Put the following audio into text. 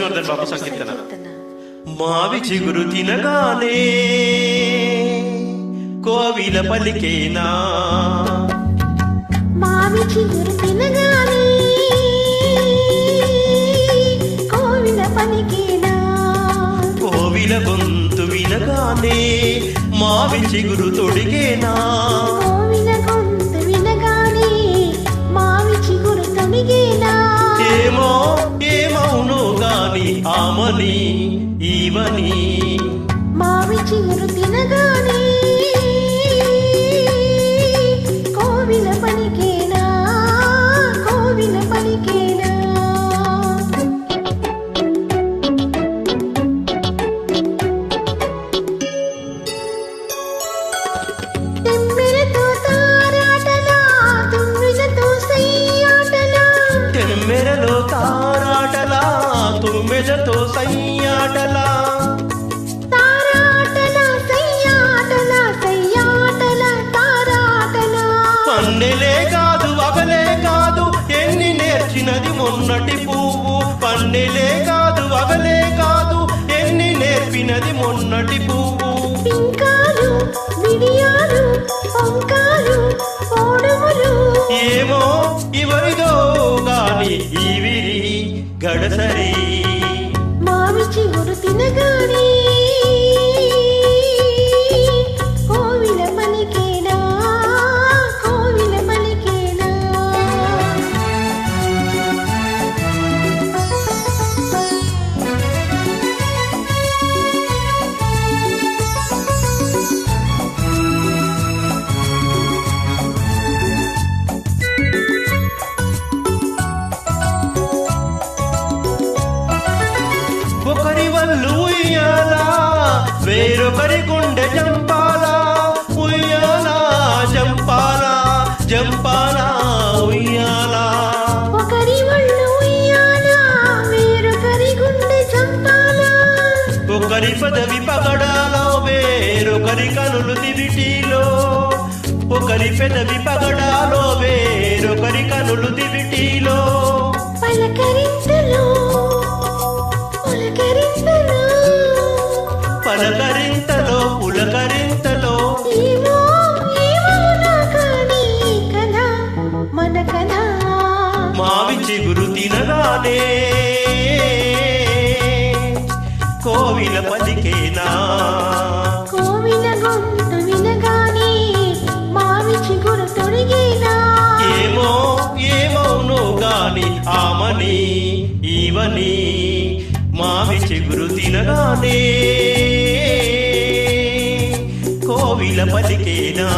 విష్ణువర్ధన్ బాబు సంకీర్తన. మావి చిగురు తినగానే కోవిల పలికేనా? మావి చిగురు తినగానే కోవిల పలికేనా? కోవిల గొంతు వినగానే మావి చిగురు తొడిగేనా? కోవిల ఆమని ఈవని మావి చిగురు తినగానే తుమ్మెదతో సయ్యాటలా. పన్నెలే కాదు అవలే కాదు ఎన్ని నేర్చినది మొన్నటి పువ్వు. పన్నెలే కాదు అవలే కాదు ఎన్ని నేర్పినది మొన్నటి పువ్వు. పింకాలు మిడియాలు పొంకాలు ఓడుములు. ఏమో ఇవరిదో గాని ఈవిరి గడసరి. వల్లు ఉయ్యాలా వేరొకరి గుండె జంపాలా ఉయ్యాలా జంపాలా జంపాలా ఉయ్యాలా. ఒకరి చంపాలా. పదవి పగడాలో వేరొకరి కనులు దివిటీలో ఒకరి పెదవి పగడాలో వేరొకరి కనులు దివిటీలో పలకరింతలు పలకరింతలో పులకరింతలో. మావి చిగురు తినగానే కోవిల పలికేనా? కోవిల గొంతు వినగానే మావి చిగురు తొడిగేనా? ఏమో ఏమవును గాని ఆమని ఈవని మావి చిగురు తినగానే కోవిల పలికేనా